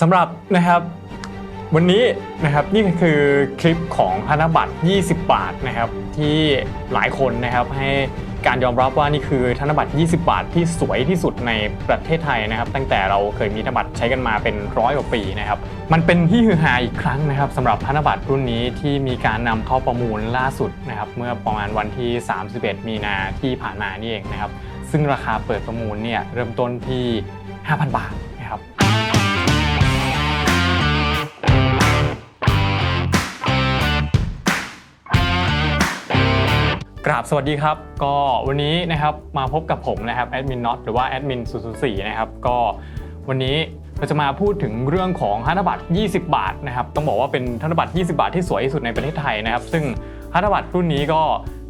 สำหรับนะครับวันนี้นะครับนี่คือคลิปของธนบัตร 20 บาทนะครับที่หลายคนนะครับให้การยอมรับว่านี่คือธนบัตร 20 บาทที่สวยที่สุดในประเทศไทยนะครับ ตั้งแต่เราเคยมีธนบัตรใช้กันมาเป็นร้อยกว่าปีนะครับมันเป็นที่ฮือฮาอีกครั้งนะครับสำหรับธนบัตรรุ่นนี้ที่มีการนำเข้าประมูลล่าสุดนะครับเมื่อประมาณวันที่ 31 มีนาที่ผ่านมานี่เองนะครับซึ่งราคาเปิดประมูลเนี่ยเริ่มต้นที่ 5,000 บาท กราบสวัสดีครับ ก็วันนี้นะครับมาพบกับผมนะครับแอดมินน็อตหรือว่าแอดมิน004นะครับก็วันนี้เราจะมาพูดถึงเรื่องของธนบัตร 20 บาทนะครับต้องบอกว่าเป็นธนบัตร 20 บาทที่สวยที่สุดในประเทศไทยนะครับ ซึ่งธนบัตรรุ่นนี้ก็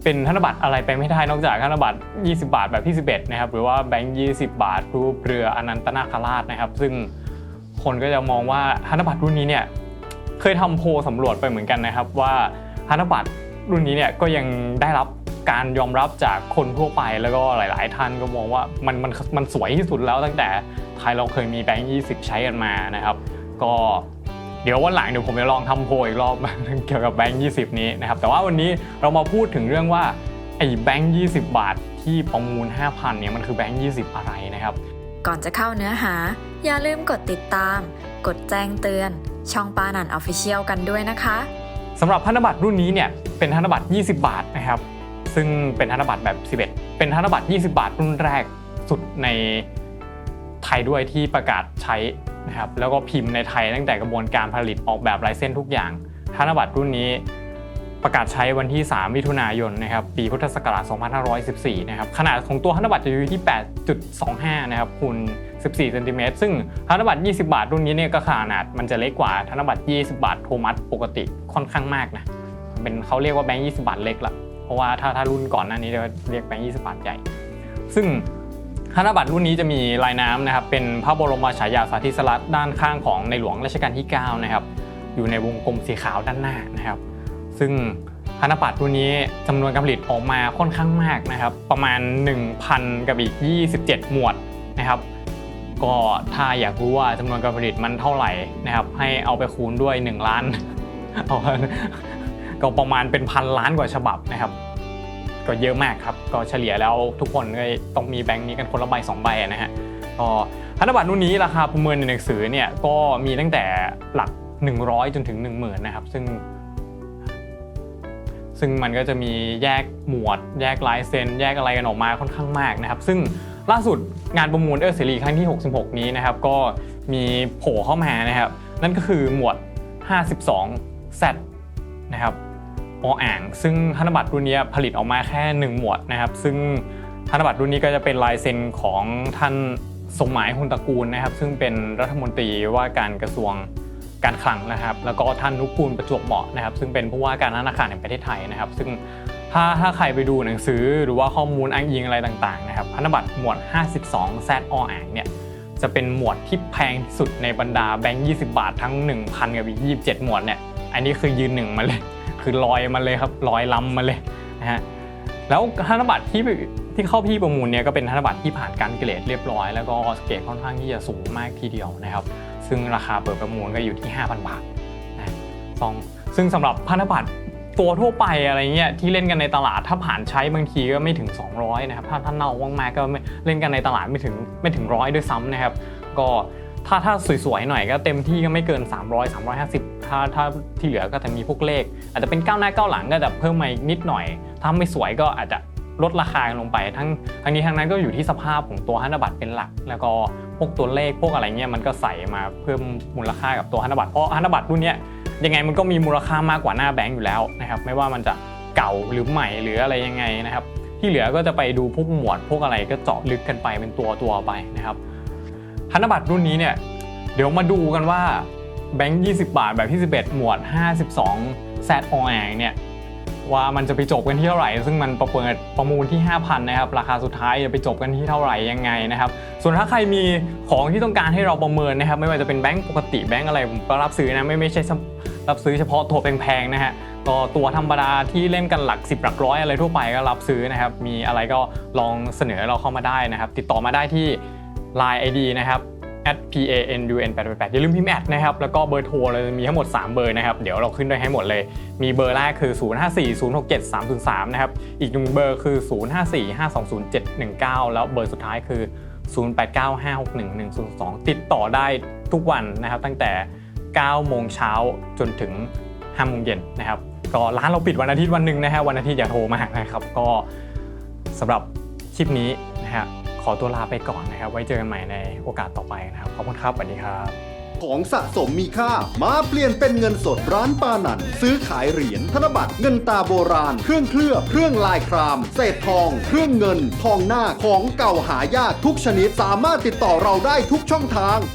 เป็นธนบัตรอะไรไปไม่ได้นอกจากธนบัตร 20 บาทแบบที่11นะครับหรือว่าแบงค์ 20 บาท รูปเรืออนันตนาคราชนะครับ ซึ่งคนก็จะมองว่าธนบัตรรุ่นนี้เนี่ยเคยทำโพลสำรวจไปเหมือนกันนะครับว่าธนบัตรรุ่นนี้เนี่ยก็ยังได้รับ การยอมรับจากคนทั่วไปแล้วก็หลาย ๆ ท่านก็มองว่ามันมันมันสวยที่สุดแล้วตั้งแต่ไทยเราเคยมีแบงค์20ใช้กันมานะครับ ก็เดี๋ยววันหลังเดี๋ยวผมจะลองทำโพลอีกรอบเกี่ยวกับแบงค์20นี้นะครับแต่ว่าวันนี้เรามาพูดถึงเรื่องว่าไอ้แบงค์20บาทที่ประมูล 5,000เนี่ยมันคือแบงค์20อะไรนะครับ ก่อนจะเข้าเนื้อหา อย่าลืมกดติดตาม กดแจ้งเตือน ช่องปานันออฟฟิเชียลกันด้วยนะคะสำหรับธนบัตรรุ่นนี้เนี่ยเป็นธนบัตร 20 บาทนะครับ ซึ่งเป็นธนบัตรแบบ 11 เป็นธนบัตร 20 บาทรุ่นแรกสุดในไทยด้วยที่ประกาศใช้นะครับแล้วก็พิมพ์ในไทยตั้งแต่กระบวนการผลิตออกแบบลายเส้นทุกอย่าง ธนบัตรรุ่นนี้ประกาศใช้วันที่ 3 มิถุนายนนะครับปีพุทธศักราช2514 นะครับขนาดของตัวธนบัตรจะอยู่ที่ 8.25 นะครับคูณ 14 เซนติเมตรซึ่งธนบัตร 20 บาทรุ่นนี้เนี่ยก็ขนาดมันจะเล็กกว่าธนบัตร 20 บาทโทมัสปกติค่อนข้างมากนะเป็นเขาเรียกว่าแบงค์ 20 บาทเล็กละ ราะว่าถ้าถ้ารุ่นก่อนหน้านี้จะเรียกแบงค์20บบาทใหญ่ ซึ่งธนบัตรรุ่นนี้จะมีลายน้ำนะครับเป็นพระบรมฉายาสาธิสลักษณ์ด้านข้างของในหลวงรัชกาลที่9นะครับอยู่ในวงกลมสีขาวด้านหน้านะครับ ซึ่งธนบัตรรุ่นนี้จำนวนการผลิตออกมาค่อนข้างมากนะครับ ประมาณ 1,000 กับอีก 27 หมวดนะครับ ก็ถ้าอยากรู้ว่าจำนวนการผลิตมันเท่าไหร่นะครับ ให้เอาไปคูณด้วย 1 ล้าน ก็ประมาณเป็นพันล้านกว่าฉบับนะครับ ก็เยอะมากครับ ก็เฉลี่ยแล้วทุกคนก็ต้องมีแบงค์นี้กันคนละใบสองใบนะฮะก็ธนบัตรรุ่นนี้ราคาประเมินในหนังสือเนี่ยก็มีตั้งแต่หลัก 100 จนถึง 10,000นะครับ ซึ่ง ซึ่งมันก็จะมีแยกหมวด แยกลายเซ็น แยกอะไรกันออกมาค่อนข้างมากนะครับ ซึ่งล่าสุดงานประมูลเออร์เซรีครั้งที่ 66 นี้นะครับ ก็มีโผล่เข้ามานะครับ นั่นก็คือหมวด 52 Z นะครับ ออ่าง ซึ่งธนบัตรรุ่นนี้ผลิตออกมาแค่ 1 หมวดนะครับ ซึ่งธนบัตรรุ่นนี้ก็จะเป็นลายเซ็นของท่านสมหมายหุนตระกูลนะครับ ซึ่งเป็นรัฐมนตรีว่าการกระทรวงการคลังนะครับ แล้วก็ท่านนุกูลประจวบเหมาะนะครับ ซึ่งเป็นผู้ว่าการธนาคารแห่งประเทศไทยนะครับ ซึ่งถ้าถ้าใครไปดูหนังสือหรือว่าข้อมูลอ้างอิงอะไรต่างๆนะครับพันธบัตรหมวด 52 Z ออ่างเนี่ยจะเป็นหมวดที่แพงที่สุดในบรรดาแบงค์ 20 บาททั้ง 1,000 กับอีก 27 หมวดเนี่ยอันนี้คือยืนหนึ่งมาเลย คือลอยมาเลยครับลอยลำมาเลยนะฮะแล้วธนบัตรที่ที่เข้าพี่ประมูลเนี่ยก็เป็นธนบัตรที่ผ่านการเกรดเรียบร้อย แล้วก็เกรดค่อนข้างที่จะสูงมากทีเดียวนะครับ ซึ่งราคาเปิดประมูลก็อยู่ที่ 5,000 บาทนะซองซึ่งสำหรับพันบัตรตัวทั่วไปอะไรเงี้ยที่เล่นกันในตลาดถ้าผ่านใช้บางทีก็ไม่ถึง 200นะครับถ้าถ้านเน่างมากก็เล่นกันในตลาดไม่ถึงไม่ถึงร้อยด้วยซ้ำนะครับ ก็ถ้าถ้าสวยๆหน่อยก็เต็มที่ก็ไม่เกิน 300 350 ถ้าถ้าที่เหลือก็จะมีพวกเลข อาจจะเป็นก้าวหน้าก้าวหลังก็จะเพิ่มมาอีกนิดหน่อย ถ้าไม่สวยก็อาจจะลดราคาลงไป ทั้งทั้งนี้ทั้งนั้นก็อยู่ที่สภาพของตัวธนบัตรเป็นหลัก แล้วก็พวกตัวเลขพวกอะไรเงี้ยมันก็ใส่มาเพิ่มมูลค่ากับตัวธนบัตรเพราะธนบัตรรุ่นเนี้ยยังไงมันก็มีมูลค่ามากกว่าหน้าแบงก์อยู่แล้วนะครับไม่ว่ามันจะเก่าหรือใหม่หรืออะไรยังไงนะครับ ที่เหลือก็จะไปดูพวกหมวดพวกอะไรก็เจาะลึกกันไปเป็นตัวตัวไปนะครับธนบัตรรุ่นนี้เนี่ยเดี๋ยวมาดูกันว่า แบงค์20 บาทแบบที่11หมวด 52แซดอแองเนี่ยว่ามันจะไปจบกันที่เท่าไหร่ ซึ่งมันประเปิดประมูลที่ 5,000 นะครับ ราคาสุดท้ายจะไปจบกันที่เท่าไหร่ยังไงนะครับ ส่วนถ้าใครมีของที่ต้องการให้เราประเมินนะครับ ไม่ว่าจะเป็นแบงก์ปกติแบงก์อะไรผมก็รับซื้อนะ ไม่ไม่ใช่รับซื้อเฉพาะตัวแพงๆนะฮะ ก็ตัวธรรมดาที่เล่นกันหลัก 10 หลักร้อยอะไรทั่วไปก็รับซื้อนะครับ มีอะไรก็ลองเสนอเราเข้ามาได้นะครับ ติดต่อมาได้ที่ Line ID นะครับ p a n u n 8 8 8อย่าลืมพิมพ์แอดนะครับ แล้วก็เบอร์โทรเรามีทั้งหมด 3 เบอร์นะครับ เดี๋ยวเราขึ้นได้ให้หมดเลย มีเบอร์แรกคือ 054 067 303 นะครับ อีกหนึ่งเบอร์คือ 054 520 719 แล้วเบอร์สุดท้ายคือ 089 561 102 ติดต่อได้ทุกวันนะครับ ตั้งแต่ 9 โมงเช้าจนถึง 5 โมงเย็นนะครับ ก็ร้านเราปิดวันอาทิตย์วันหนึ่งนะฮะวันอาทิตย์อย่าโทรมานะครับ ก็สำหรับคลิปนี้นะฮะ ขอตัวลาไปก่อนนะครับ ไว้เจอกันใหม่ในโอกาสต่อไปนะครับ ขอบคุณครับ สวัสดีครับ ของสะสมมีค่า มาเปลี่ยนเป็นเงินสดร้านปานัน ซื้อขายเหรียญธนบัตรเงินตาโบราณ เครื่องเคลือบ เครื่องลายคราม เศษทอง เครื่องเงิน ทองหน้าของเก่าหายากทุกชนิด สามารถติดต่อเราได้ทุกช่องทาง